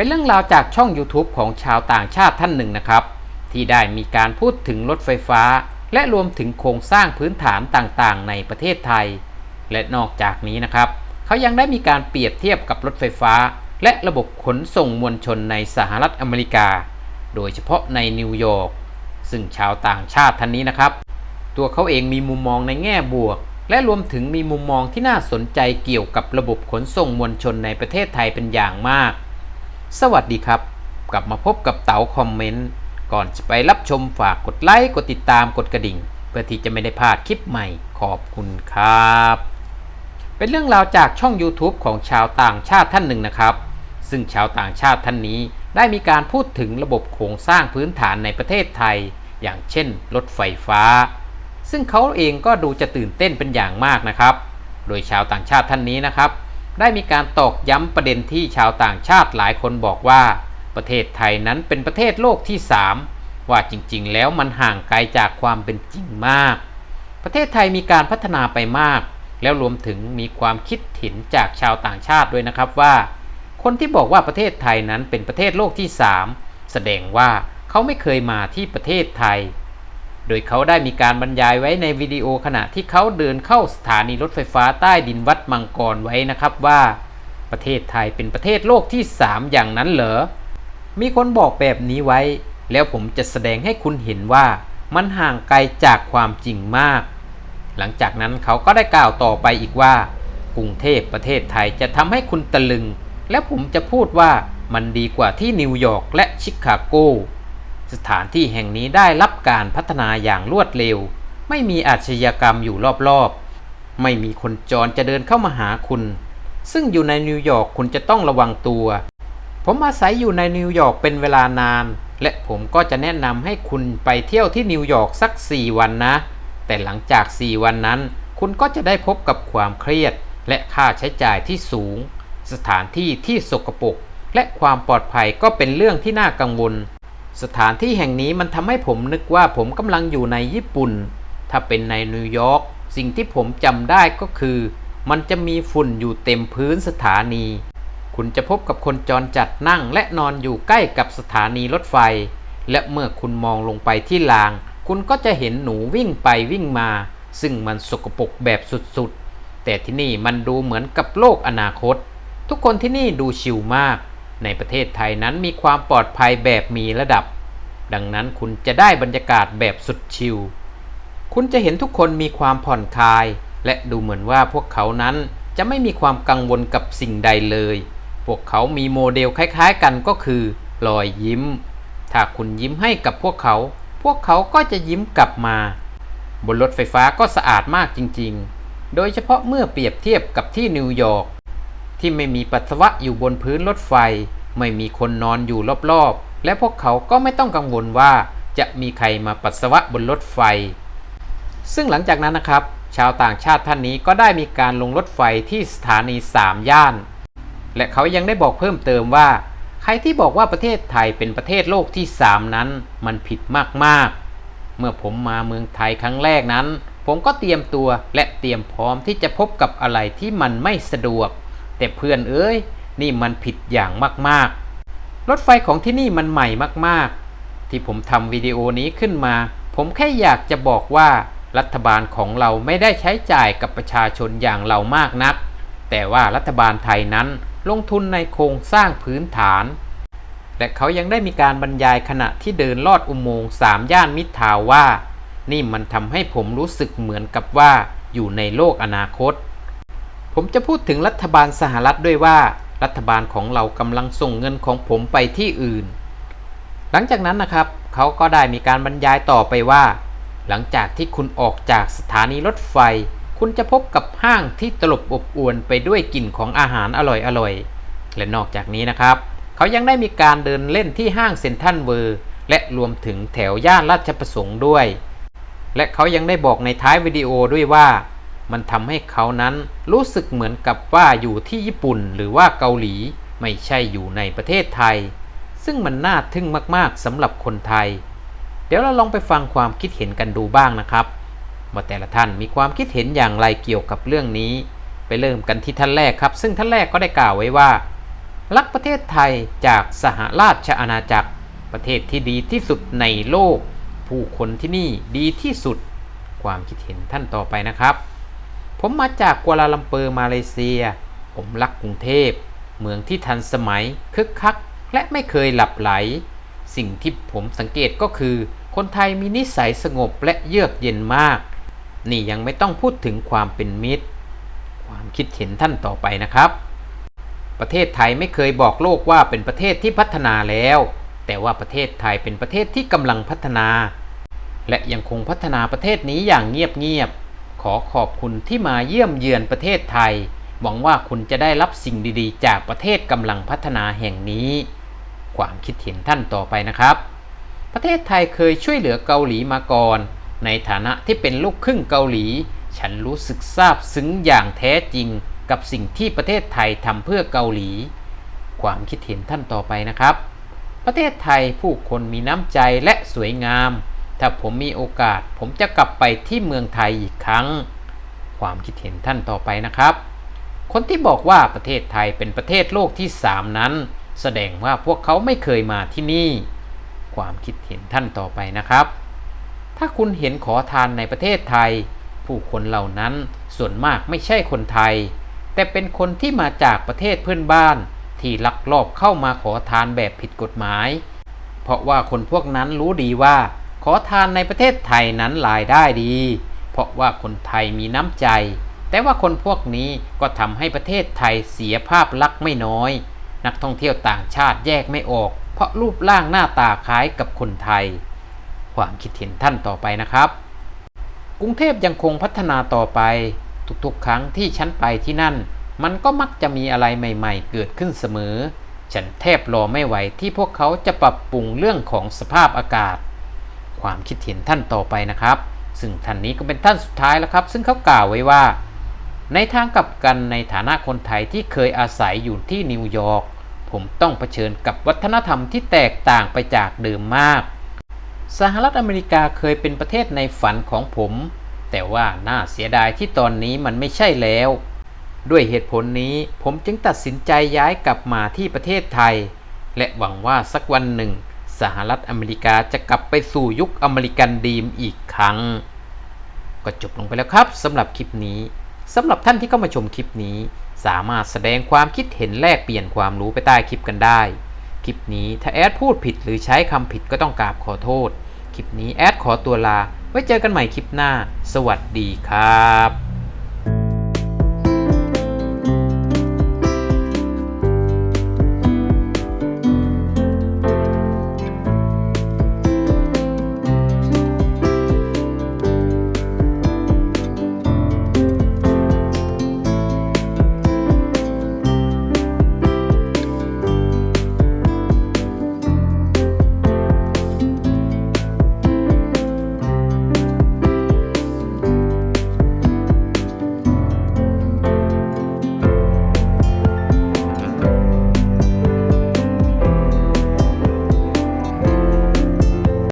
เป็นเรื่องราวจากช่อง YouTube ของชาวต่างชาติท่านหนึ่งนะครับ ที่ได้มีการพูดถึงรถไฟฟ้า และรวมถึงโครงสร้างพื้นฐานต่างๆ ในประเทศไทย และนอกจากนี้นะครับ เขายังได้มีการเปรียบเทียบกับรถไฟฟ้า และระบบขนส่งมวลชนในสหรัฐอเมริกา โดยเฉพาะในนิวยอร์กซึ่งชาวต่างชาติท่านนี้นะครับ ตัวเขาเองมีมุมมองในแง่บวก และรวมถึงมีมุมมองที่น่าสนใจเกี่ยวกับระบบขนส่งมวลชนในประเทศไทยเป็นอย่างมาก สวัสดีครับ กลับมาพบกับเต๋าคอมเมนต์ ก่อนจะไปรับชมฝากกดไลค์ กดติดตาม กดกระดิ่ง เพื่อที่จะไม่ได้พลาดคลิปใหม่ ขอบคุณครับ เป็นเรื่องราวจากช่อง YouTube ของชาวต่างชาติท่านหนึ่งนะครับ ซึ่งชาวต่างชาติท่านนี้ได้มีการพูดถึงระบบโครงสร้างพื้นฐานในประเทศไทย อย่างเช่น รถไฟฟ้า ซึ่งเขาเองก็ดูจะตื่นเต้นเป็นอย่างมากนะครับ โดยชาวต่างชาติท่านนี้นะครับ ได้มีการตอกย้ำประเด็นที่ชาวต่างชาติหลายคนบอกว่า ประเทศไทยนั้นเป็นประเทศโลกที่ 3 ว่าจริงๆ แล้วมันห่างไกลจากความเป็นจริงมาก ประเทศไทยมีการพัฒนาไปมาก แล้วรวมถึงมีความคิดเห็นจากชาวต่างชาติด้วยนะครับว่า คนที่บอกว่าประเทศไทยนั้นเป็นประเทศโลกที่ 3 แสดงว่าเขาไม่เคยมาที่ประเทศไทย โดยเขาได้มีการบรรยายไว้ในวิดีโอขณะที่เขาเดินเข้าสถานีรถไฟฟ้าใต้ดินวัดมังกรไว้นะครับว่าประเทศไทยเป็นประเทศโลกที่ 3 อย่างนั้นเหรอ มีคนบอกแบบนี้ไว้ แล้วผมจะแสดงให้คุณเห็นว่ามันห่างไกลจากความจริงมาก หลังจากนั้นเขาก็ได้กล่าวต่อไปอีกว่า กรุงเทพประเทศไทยจะทำให้คุณตะลึง และผมจะพูดว่ามันดีกว่าที่นิวยอร์กและชิคาโก สถานที่แห่งนี้ได้รับการพัฒนาอย่างรวดเร็ว ไม่มีอาชญากรรมอยู่รอบๆ ไม่มีคนจรจะเดินเข้ามาหาคุณ ซึ่งอยู่ในนิวยอร์กคุณจะต้องระวังตัว ผมอาศัยอยู่ในนิวยอร์กเป็นเวลานาน และผมก็จะแนะนำให้คุณไปเที่ยวที่นิวยอร์กสัก 4 วันนะ แต่หลังจาก 4 วันนั้น คุณก็จะได้พบกับความเครียด และค่าใช้จ่ายที่สูง สถานที่ที่สกปรกและความปลอดภัยก็เป็นเรื่องที่น่ากังวล สถานที่แห่งนี้มันทำให้ผมนึกว่าผมกำลังอยู่ในญี่ปุ่น ถ้าเป็นในนิวยอร์กสิ่งที่ผมจำได้ก็คือ มันจะมีฝุ่นอยู่เต็มพื้นสถานี คุณจะพบกับคนจรจัดนั่งและนอนอยู่ใกล้กับสถานีรถไฟ และเมื่อคุณมองลงไปที่ราง คุณก็จะเห็นหนูวิ่งไปวิ่งมา ซึ่งมันสกปรกแบบสุดๆ แต่ที่นี่มันดูเหมือนกับโลกอนาคต ทุกคนที่นี่ดูชิลมาก ในประเทศไทยนั้นมีความปลอดภัยแบบมีระดับ ดังนั้นคุณจะได้บรรยากาศแบบสุดชิลคุณจะเห็นทุกคนมีความผ่อนคลาย และดูเหมือนว่าพวกเขานั้นจะไม่มีความกังวลกับสิ่งใดเลย พวกเขามีโมเดลคล้ายๆกันก็คือรอยยิ้ม ถ้าคุณยิ้มให้กับพวกเขา พวกเขาก็จะยิ้มกลับมา บนรถไฟฟ้าก็สะอาดมากจริงๆ โดยเฉพาะเมื่อเปรียบเทียบกับที่นิวยอร์ก ที่ไม่มีปัสสาวะอยู่บนพื้นรถไฟ ไม่มีคนนอนอยู่รอบๆ และพวกเขาก็ไม่ต้องกังวลว่าจะมีใครมาปัสสาวะบนรถไฟ ซึ่งหลังจากนั้นนะครับ ชาวต่างชาติท่านนี้ก็ได้มีการลงรถไฟที่สถานี 3 ย่าน และเขายังได้บอกเพิ่มเติมว่า ใครที่บอกว่าประเทศไทยเป็นประเทศโลกที่ 3 นั้น มันผิดมากๆ เมื่อผมมาเมืองไทยครั้งแรกนั้น ผมก็เตรียมตัวและเตรียมพร้อมที่จะพบกับอะไรที่มันไม่สะดวก แต่เพื่อนเอ้ยนี่มันผิดอย่างมากๆ รถไฟของที่นี่มันใหม่มากๆ ที่ผมทำวิดีโอนี้ขึ้นมา ผมแค่อยากจะบอกว่ารัฐบาลของเราไม่ได้ใช้จ่ายกับประชาชนอย่างเรามากนัก แต่ว่ารัฐบาลไทยนั้นลงทุนในโครงสร้างพื้นฐาน และเขายังได้มีการบรรยายขณะที่เดินลอดอุโมงค์สามย่านมิตรทาวน์ว่า นี่มันทำให้ผมรู้สึกเหมือนกับว่าอยู่ในโลกอนาคต ผมจะพูดถึงรัฐบาลสหรัฐด้วยว่า รัฐบาลของเรากำลังส่งเงินของผมไปที่อื่น หลังจากนั้นนะครับเขาก็ได้มีการบรรยายต่อไปว่า หลังจากที่คุณออกจากสถานีรถไฟ คุณจะพบกับห้างที่ตลบอบอวนไปด้วยกลิ่นของอาหารอร่อยๆและนอกจากนี้นะครับ เขายังได้มีการเดินเล่นที่ห้างเซ็นทรัลเวิร์และรวมถึงแถวย่านราชประสงค์ด้วย และเขายังได้บอกในท้ายวิดีโอด้วยว่า มันทำให้เขานั้นรู้สึกเหมือนกับว่าอยู่ที่ญี่ปุ่นหรือว่าเกาหลีไม่ใช่อยู่ในประเทศไทย ซึ่งมันน่าทึ่งมากๆสำหรับคนไทย เดี๋ยวเราลองไปฟังความคิดเห็นกันดูบ้างนะครับว่าแต่ละท่านมีความคิดเห็นอย่างไรเกี่ยวกับเรื่องนี้ ไปเริ่มกันที่ท่านแรกครับ ซึ่งท่านแรกก็ได้กล่าวไว้ว่า รักประเทศไทยจากสหราชอาณาจักร ประเทศที่ดีที่สุดในโลก ผู้คนที่นี่ดีที่สุด ความคิดเห็นท่านต่อไปนะครับ ผมมาจากกัวลาลัมเปอร์มาเลเซีย ผมรักกรุงเทพ เมืองที่ทันสมัย คึกคัก และไม่เคยหลับไหล สิ่งที่ผมสังเกตก็คือ คนไทยมีนิสัยสงบและเยือกเย็นมาก นี่ยังไม่ต้องพูดถึงความเป็นมิตร ความคิดเห็นท่านต่อไปนะครับ ประเทศไทยไม่เคยบอกโลกว่าเป็นประเทศที่พัฒนาแล้ว แต่ว่าประเทศไทยเป็นประเทศที่กำลังพัฒนา และยังคงพัฒนาประเทศนี้อย่างเงียบๆ ขอขอบคุณที่มาเยี่ยมเยือนประเทศไทย หวังว่าคุณจะได้รับสิ่งดีๆ จากประเทศกำลังพัฒนาแห่งนี้ ความคิดเห็นท่านต่อไปนะครับ ประเทศไทยเคยช่วยเหลือเกาหลีมาก่อน ในฐานะที่เป็นลูกครึ่งเกาหลี ฉันรู้สึกซาบซึ้งอย่างแท้จริงกับสิ่งที่ประเทศไทยทำเพื่อเกาหลี ความคิดเห็นท่านต่อไปนะครับ ประเทศไทยผู้คนมีน้ำใจและสวยงาม ถ้าผมมีโอกาส ผมจะกลับไปที่เมืองไทยอีกครั้ง ความคิดเห็นท่านต่อไปนะครับ คนที่บอกว่าประเทศไทยเป็นประเทศโลกที่ 3 นั้น แสดงว่าพวกเขาไม่เคยมาที่นี่ ความคิดเห็นท่านต่อไปนะครับ ถ้าคุณเห็นขอทานในประเทศไทย ผู้คนเหล่านั้นส่วนมากไม่ใช่คนไทย แต่เป็นคนที่มาจากประเทศเพื่อนบ้านที่ลักลอบเข้ามาขอทานแบบผิดกฎหมาย เพราะว่าคนพวกนั้นรู้ดีว่า ขอทานในประเทศไทยนั้นรายได้ดี เพราะว่าคนไทยมีน้ำใจ แต่ว่าคนพวกนี้ก็ทำให้ประเทศไทยเสียภาพลักษณ์ไม่น้อย นักท่องเที่ยวต่างชาติแยกไม่ออก เพราะรูปร่างหน้าตาคล้ายกับคนไทย ความคิดเห็นท่านต่อไปนะครับ กรุงเทพยังคงพัฒนาต่อไป ทุกๆ ครั้งที่ฉันไปที่นั่น มันก็มักจะมีอะไรใหม่ ๆ เกิดขึ้นเสมอ ฉันแทบรอไม่ไหวที่พวกเขาจะปรับปรุงเรื่องของสภาพอากาศ ความคิดเห็นท่านต่อไปนะครับ ซึ่งท่านนี้ก็เป็นท่านสุดท้ายแล้วครับ ซึ่งเขากล่าวไว้ว่า ในทางกลับกันในฐานะคนไทยที่เคยอาศัยอยู่ที่นิวยอร์กผมต้องเผชิญกับวัฒนธรรมที่แตกต่างไปจากเดิมมาก สหรัฐอเมริกาเคยเป็นประเทศในฝันของผม แต่ว่าน่าเสียดายที่ตอนนี้มันไม่ใช่แล้ว ด้วยเหตุผลนี้ผมจึงตัดสินใจย้ายกลับมาที่ประเทศไทย และหวังว่าสักวันหนึ่ง สหรัฐอเมริกาจะกลับไปสู่ยุคอเมริกันดีมอีกครั้ง ก็จบลงไปแล้วครับสำหรับคลิปนี้สำหรับท่านที่เข้ามาชมคลิปนี้ สามารถแสดงความคิดเห็นแลกเปลี่ยนความรู้ไปใต้คลิปกันได้ คลิปนี้ถ้าแอดพูดผิดหรือใช้คำผิดก็ต้องกราบขอโทษ คลิปนี้แอดขอตัวลา ไว้เจอกันใหม่คลิปหน้า สวัสดีครับ